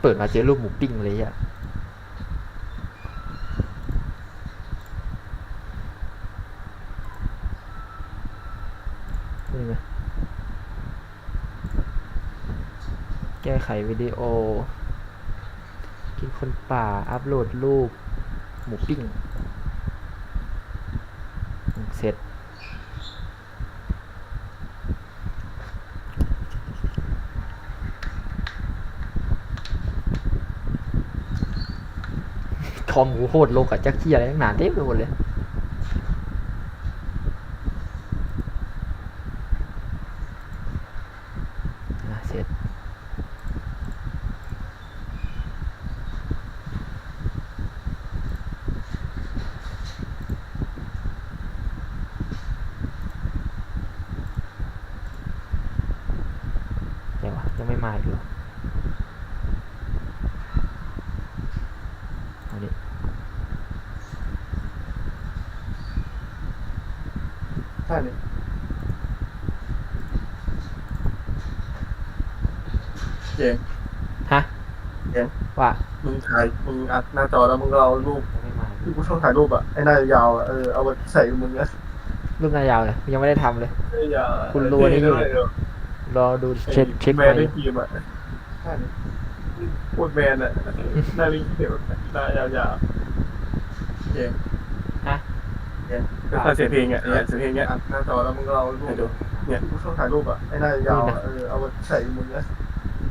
เปิดมาเจอรูปหมูปิ้งเลยอะนี่ไงแก้ไขวิดีโอ กินคนป่า อัพโหลดรูป หมูปิ้งอืมเสร็จ ค อมกูโคตรโลกอะจักเคียอะไรตั้งนานเต็มไปหมดเลยเสร็จเดี๋ยวะยังไม่มาอีกเหรอเอาดิ ใช่เลยเจมส์ ฮะ เดี๋ย วว่ามึงถ่ายมึงอัดหน้าจอแล้วมึงก็เอารูปยังไม่มาที่กูชอบถ่ายรูปอะไอ้หน้ายาวๆอะเออเอามาใส่มึงอะรูปหน้ายาวเลยยังไม่ได้ทำเลยหน้ายาวอะคุณรู้อันนี้อยู่เดี๋วรอดูเช็คเช็คแมไปนได้กีมอะใช่เลยพูดแมนอะหน้าลิงเขียวหน้ายาวๆเจมส์ฮะเจมส์ก็ถ่ายเสียงเพลงอะเนี่ยเสียงเพลงเนี้ยอัดหน้าจอแล้วมึงก็เอารูปเนี่ยกูชอบถ่ายรูปอะไอ้หน้ายาวๆอะเออเอามาใส่มึงอะ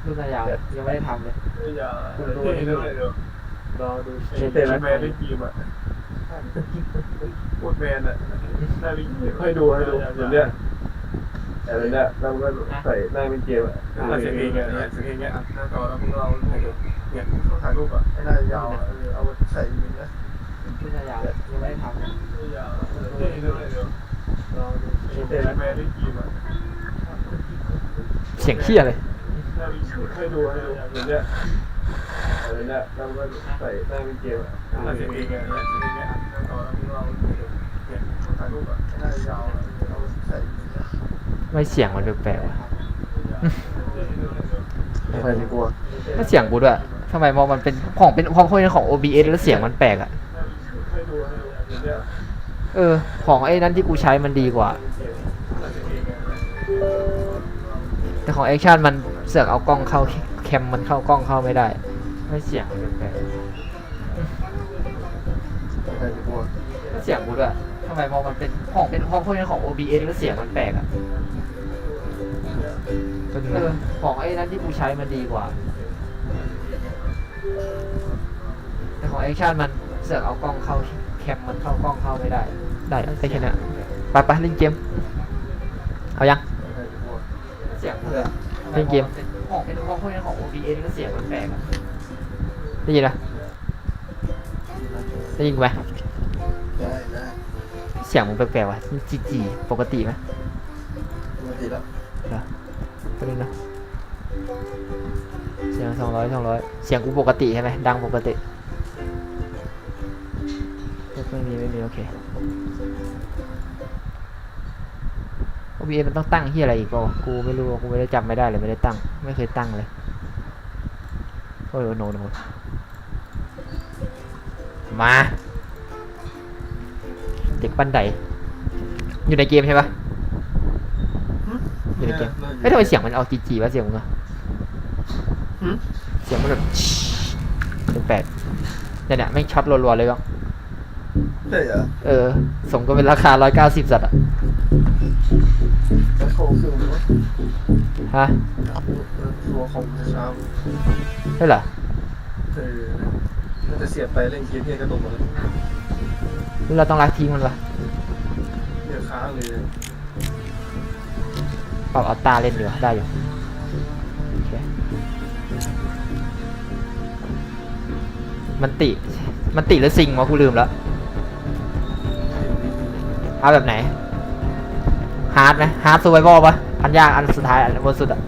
รูปหน้ายาวยังไม่ได้ทำเลยหน้ายาวอะคุณรู้อันนี้อยู่เดี๋ยวรอดูเห็เช็นคแต่ละแมนได้กีมอะพูดแมนอะหน้าลิงเขียวให้ดูให้ดูเดี๋ยวเนี้ยแต่เนี้ยแล้วมันก็ใส่หน้าเป็นเกมอะถ่ายเสียงเพลงอะเนี่ยเสียงเพลงเนี้ยอัดหน้าจอแล้วมึงก็เอารูปเนี่ยกูชอบถ่ายรูปอะไอ้หน้ายาวอะเออเอามาใส่มึงอะรูปหน้ายาวยังไม่ได้ทำเลยหน้ายาวอะเออเดี๋ยวเดี๋ยวรอดูเห็นแต่ละแมนได้กีมอะเสียงเคียเลยหน้าลิง เขียวให้ดูให้ดูเดี๋ยวเนี้ยแต่เนี้ยแล้วก็ใส่หน้าเป็นเกมอะถ่ายเสียงเพลงอะเนี่ยเสียงเพลงเนี้ยอัดหน้าจอแล้วมึงก็เอาเปลี่ยกูชอบถ่ายรูปอะไอ้หน้ายาวอะเออเอามาใส่มึงอะไม่เสียงมันแปลกๆว่ะไม่ค่อยจะกลัวไม่เสียงกูด้วยทำไมมองมันเป็นของเป็นของคนของ OBS แล้วเสียงมันแปลกอะ เออ ของไอ้นั้นที่กูใช้มันดีกว่า แต่ของแอคชั่นมัน เสือกเอากล้องเข้าแคมมันเข้ากล้องเข้าไม่ได้ไม่เสียงมันแปลกไม่ค่อยจะกลัวๆไม่เสียงกูด้วยทำไมมองมันเป็นของเป็นของคนของ OBS แล้วเสียงมันแปลกอะเออของไอ้นั้นที่กูใช้มันดีกว่า แต่ของแอคชั่นมันเสือกเอากล้องเข้าแคมมันเข้ากล้องเข้าไม่ได้ ได้ได้แค่นั้นไปไปเล่นเกม เอายังไม่ค่อยจะกลัวเสียงเพื่อ เล่นเกม ของเป็นของพวกนี้ของ OBS ก็เสียงมันแปลกอะได้ยินปะได้ยินไหมได้ได้เสียงมันแปลกๆว่ะมันจีจีปกติไหมปกติแล้วเหรอไปดูนะเสียงสองร้อยสองร้อยเสียงกูปกติใช่ไหมดังปกติไม่มีไม่มีโอเค OBS มันต้องตั้งที่อะไรอีกเปล่าวะกูไม่รู้อะกูไม่ได้จำไม่ได้เลยไม่ได้ตั้ง ไม่เคยตั้งเลยโอ้ยโนโนมาเด็กปันไดอยู่ในเกมใช่ปะอยู่ในเกมเฮ้ยทำไมเสียงมันเอาจีจีวะเสียงมึงอะเสียงมันแบบแปลกๆเนี่ยเนี่ยไม่งช็อตรัวๆเลยก็ ใช่เหรอเออ สมก็เป็นราคาร้อยเก้าสิบสัตว์อะแล้วโคขึ้นหรือว่าฮะตัวของเช้าได้เหรอเออมันจะเสียบไปเล่นเกมที่กระตุกหมดเลยหรือเราต้องรักทิ้งมันปะเดี๋ยวค้างเลยปรับเอาตาเล่นดีกว่าได้อยู่โอเคมันติ มันติหรือซิงวะกูลืมแล้ว เอาแบบไหนฮาร์ดไหมฮาร์ดซูไวบอลปะอันยากอันสุดท้ายอันบนสุดอะ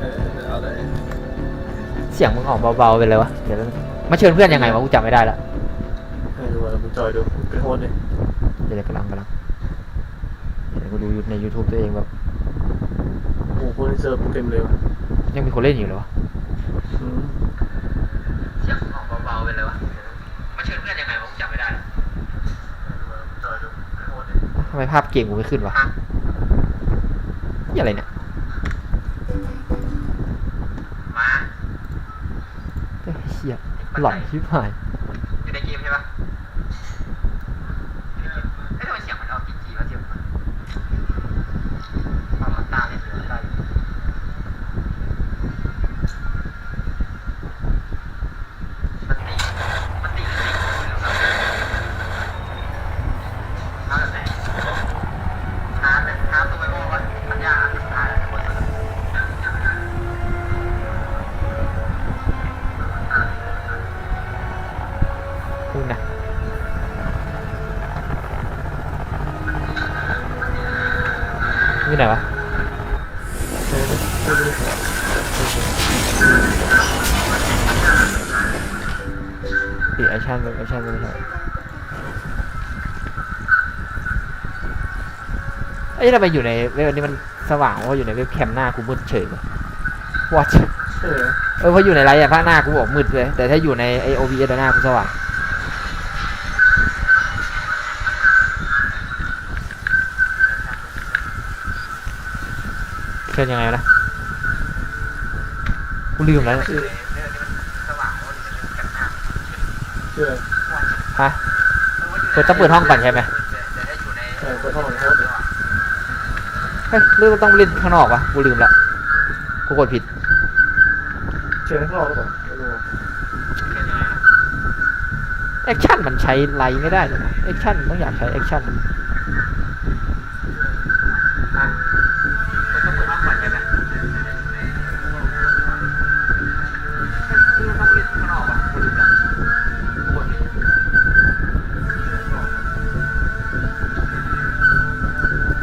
เออเอาเลยเสียงมึงออกเบาๆไปเลยวะเดี๋ยวแป๊บนึงมาเชิญเพื่อนยังไงวะกูจำไม่ได้ละให้ดูว่ามึงจอยดูไปโฮสเลยเดี๋ยวกำลังกำลังเดี๋ยวกูดูใน YouTube ตัวเองแบบโอ้โหคนเซิร์ฟเต็มเลยว่ะยังมีคนเล่นอยู่เลยวะ อืม ชิญเพื่อนยังไงผมจำไม่ได้ทำ ไมภาพเกมกูไม่ขึ้นวะนี่อะไรเนี่ยมาเฮ้ยเฮียหลอนชิบหาย ไหนวะปีแอคชั่นแบบแอคชั่นไม่ใช่เอ้ยทำไมอยู่ในเว็บนี้มันสว่างว่าอยู่ในเว็บแคมหน้ากูมืดเฉยเลยวัดเออเออเพราะอยู่ในไลฟ์อะภาคหน้ากูบอกมืดเลย แต่ถ้าอยู่ในไอโอบีเอหน้ากูสว่าง ชิญยังไงวะนะกูลืมแล้วเนี่ยชื่อสว่างว่าจะเป็นกันหน้าชื่ออะไรฮะเปิดต้องเปิดห้องก่อนใช่ไหมจะได้อยู่ในเออเปิดห้องก่อนโทษดิเฮ้ยหรือว่าต้องเล่นข้างนอกวะกูลืมละกูกดผิดเชิญข้างนอกหรือเปล่าไม่รู้อะเป็นยังไงนะแอคชั่นมันใช้ไลฟ์ไม่ได้เลยแอคชั่นต้องอยากใช้แอคชั่นอะมัน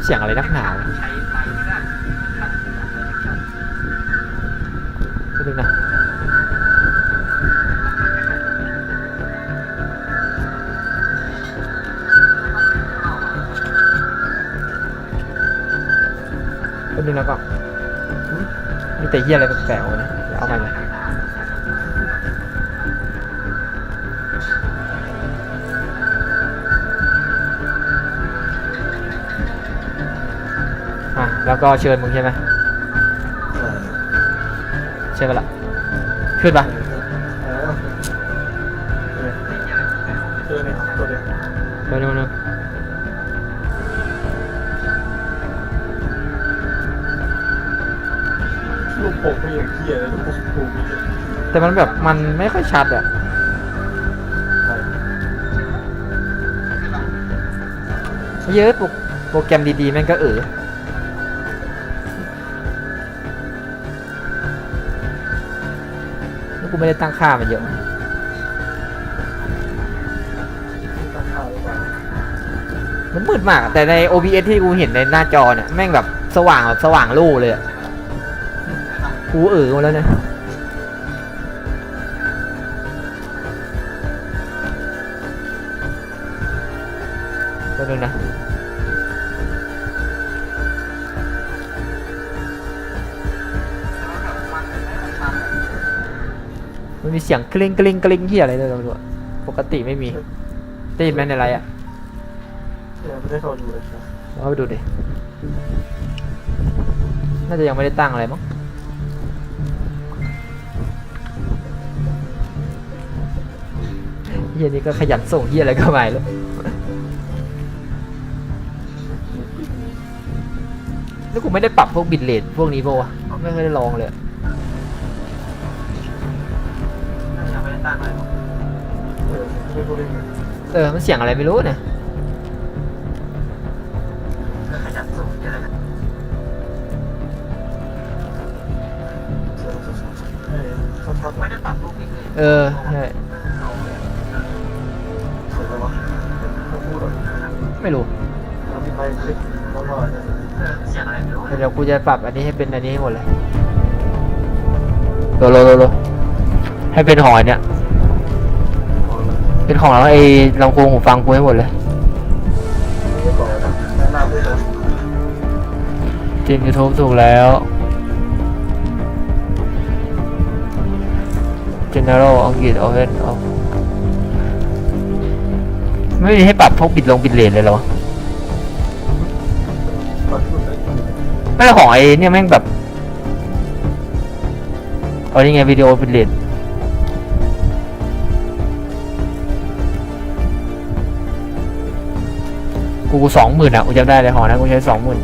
เสียงอะไรนักหนาวะใช้ไลน์ไม่ได้ขั้นขั้นนิดนึงนะนิดนึงแล้วก็มีแต่เหี้ยอะไรแปลกๆวะเอามาเลย แล้วก็เชิญมึงใช่ไหมเชิญกันละขึ้นปะเออเออเชิญเลยตัวเดียวเร็วเร็วลูกโป่งไม่ยังเคี้ยเลยลูกโป่งถูกไม่เยอะแต่มันแบบมันไม่ค่อยชัดอะเยอะโปรโปรแกรมดีๆแม่งก็เออ ไม่ได้ตั้งค่ามันเยอะตั้งค่าหรือเปล่ามันมืดมาก แต่ใน OBS ที่กูเห็นในหน้าจอเนี่ยแม่งแบบสว่างแบบสว่างโล่เลยอะกูเออมดแล้วเนี่ยตัวนึงนะ มันมีเสียงกลิ้งกลิ้งกลิ้งที่อะไรเลยตำรวจปกติไม่มีได้ยินไหมในไลฟ์อะเออไม่ได้เข้าดูเลยครับลองไปดูดิน่าจะยังไม่ได้ตั้งอะไรมั้งเฮียนี่ก็ขยันส่งเฮียอะไรก็ไม่แล้วแล้วกูไม่ได้ปรับพวกบิตเรทพวกนี้ปะวะไม่เคยได้ลองเลย อะยังไม่ได้ตั้งเออไม่รู้เรื่องเลยเออ มันเสียงอะไรไม่รู้เนี่ยเออไม่ได้ปรับรูปอีกเลยเออใช่เสร็จแล้ววะเขาพูดหรอไม่รู้แล้วพี่ไปคลิกเขาว่าจะเออเสียงอะไรไม่รู้เดี๋ยวกูจะปรับอันนี้ให้เป็นอันนี้ให้หมดเลยโลโลโลให้เป็นของอันเนี้ย เป็นของเราไอ้ลำโพงหูฟังกูให้หมดเลยทิมยูทูบถูกแล้วเจเนอเรลอังกฤษเอาเวนเอไม่มีให้ปรับพวกบิดลงบิดเลนเลยเหรอไม่ของไอ้เนี่ยแม่งแบบอานี่ไงวิดีโอปิดเลน กูสองหมื่นอะกูจำได้เลยหอนะกูใช้สองหมื่น